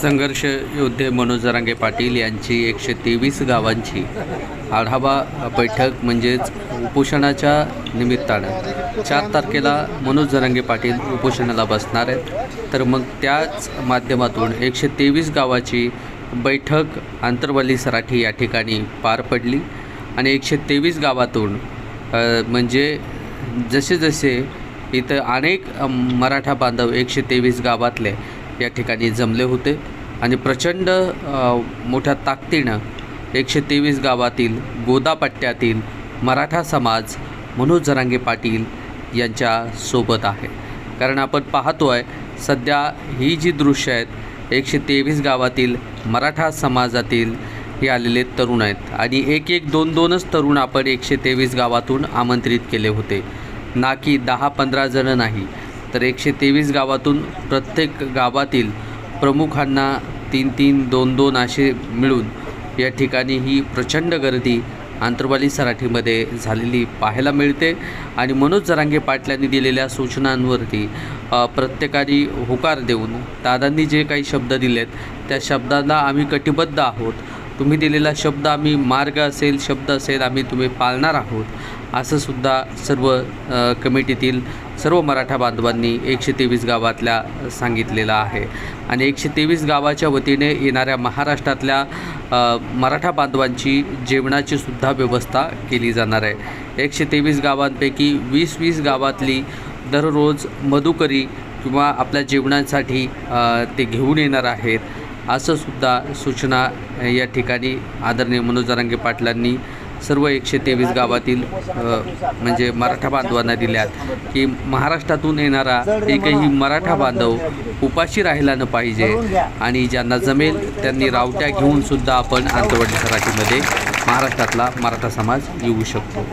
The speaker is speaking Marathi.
संघर्ष योद्धे मनोज जरांगे पाटील यांची एकशे तेवीस गावांची आढावा बैठक म्हणजेच उपोषणाच्या निमित्तानं. चार तारखेला मनोज जरांगे पाटील उपोषणाला बसणार आहेत. तर मग त्याच माध्यमातून एकशे तेवीस गावाची बैठक आंतरवली सराठी या ठिकाणी पार पडली आणि एकशे तेवीस गावातून म्हणजे जसे जसे इथं अनेक मराठा बांधव एकशे तेवीस गावातले या ठिकाणी जमले होते. आणि प्रचंड मोठ्या ताकदीनं एकशे तेवीस गावातील गोदापट्ट्यातील मराठा समाज मनोज जरांगे पाटील यांच्यासोबत आहे. कारण आपण पाहतो आहे सध्या ही जी दृश्य आहेत एकशे तेवीस गावातील मराठा समाजातील हे आलेले तरुण आहेत. आणि एक एक दोन दोनच तरुण आपण एकशे तेवीस गावातून आमंत्रित केले होते. ना की दहा पंधरा जणं नाही. तर एकशे तेवीस गावातून प्रत्येक गावातील प्रमुखांना तीन तीन दोन दोन असे मिळून या ठिकाणी ही प्रचंड गर्दी आंतरवाली सराठीमध्ये झालेली पाहायला मिळते. आणि मनोज जरांगे पाटलांनी दिलेल्या सूचनांवरती प्रत्येकाने होकार देऊन दादांनी जे काही शब्द दिलेत त्या शब्दाला आम्ही कटिबद्ध आहोत. तुम्ही दिलेला शब्द आम्ही मार्ग असेल शब्द असेल आम्ही तुम्ही पाळणार आहोत. असं सुद्धा सर्व कमिटीतील सर्व मराठा बांधवांनी एकशे तेवीस गावातल्या सांगितलेलं आहे. आणि एकशे तेवीस गावाच्या वतीने येणाऱ्या महाराष्ट्रातल्या मराठा बांधवांची जेवणाची सुद्धा व्यवस्था केली जाणार आहे. एकशे तेवीस गावांपैकी वीस वीस गावातली दररोज मधुकरी किंवा आपल्या जेवणासाठी ते घेऊन येणार आहेत. असंसुद्धा सूचना या ठिकाणी आदरणीय मनोज जरांगे पाटलांनी सर्व एकशे तेवीस गावातील म्हणजे मराठा बांधवांना दिल्यात की महाराष्ट्रातून येणारा एकही मराठा बांधव उपाशी राहिला न पाहिजे आणि ज्यांना जमेल त्यांनी रावट्या घेऊन सुद्धा आपण आंतरवाडी सराठीमध्ये महाराष्ट्रातला मराठा समाज येऊ शकतो.